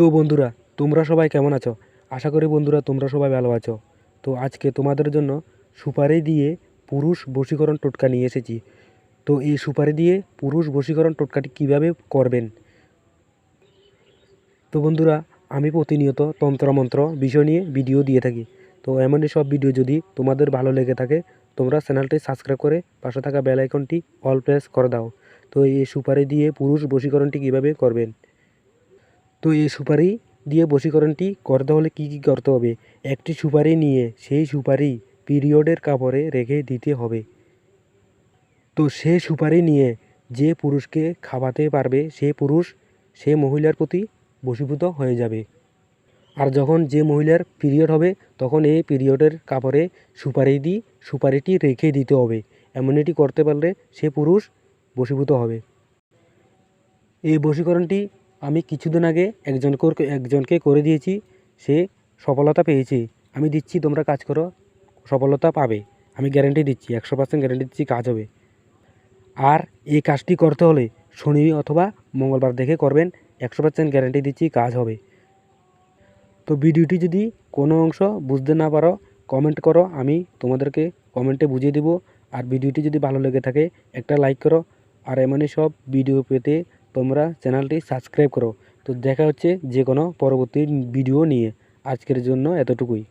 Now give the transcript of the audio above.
তো বন্ধুরা, তোমরা সবাই কেমন আছো? আশা করি বন্ধুরা তোমরা সবাই ভালো আছো। তো আজকে তোমাদের জন্য সুপারি দিয়ে পুরুষ বশীকরণ টোটকা নিয়ে এসেছি। তো এই সুপারি দিয়ে পুরুষ বশীকরণ টোটকাটি কীভাবে করবেন? তো বন্ধুরা, আমি প্রতিনিয়ত তন্ত্রমন্ত্র বিষয় নিয়ে ভিডিও দিয়ে থাকি। তো এমনই সব ভিডিও যদি তোমাদের ভালো লেগে থাকে, তোমরা চ্যানেলটি সাবস্ক্রাইব করে পাশে থাকা বেল আইকনটি অল প্রেস করে দাও। তো এই সুপারি দিয়ে পুরুষ বশীকরণটি কীভাবে করবেন? তো এই সুপারি দিয়ে বশীকরণটি করতে হলে কি কি করতে হবে? একটি সুপারি নিয়ে সেই সুপারি পিরিয়ডের কাপড়ে রেখে দিতে হবে। তো সে সুপারি নিয়ে যে পুরুষকে খাওয়াতে পারবে সে পুরুষ, সে মহিলার প্রতি বশীভূত হয়ে যাবে। আর যখন যে মহিলার পিরিয়ড হবে, তখন এই পিরিয়ডের কাপড়ে সুপারি দিয়ে সুপারিটি রেখে দিতে হবে। এমনটি করতে পারলে সে পুরুষ বশীভূত হবে। এই বশীকরণটি আমি কিছুদিন আগে একজনকে একজনকে করে দিয়েছি, সে সফলতা পেয়েছে। আমি দিচ্ছি, তোমরা কাজ করো, সফলতা পাবে। আমি গ্যারেন্টি দিচ্ছি, একশো পার্সেন্ট গ্যারেন্টি দিচ্ছি, কাজ হবে। আর এই কাজটি করতে হলে শনি অথবা মঙ্গলবার দেখে করবেন, একশো পার্সেন্ট গ্যারেন্টি দিচ্ছি, কাজ হবে। তো ভিডিওটি যদি কোনো অংশ বুঝতে না পারো কমেন্ট করো, আমি তোমাদেরকে কমেন্টে বুঝিয়ে দেবো। আর ভিডিওটি যদি ভালো লেগে থাকে, একটা লাইক করো। আর এমনই সব ভিডিও পেতে তোমরা চ্যানেলটি সাবস্ক্রাইব করো। তো দেখা হচ্ছে যে কোনো পরবর্তী ভিডিও নিয়ে। আজকের জন্য এতটুকুই।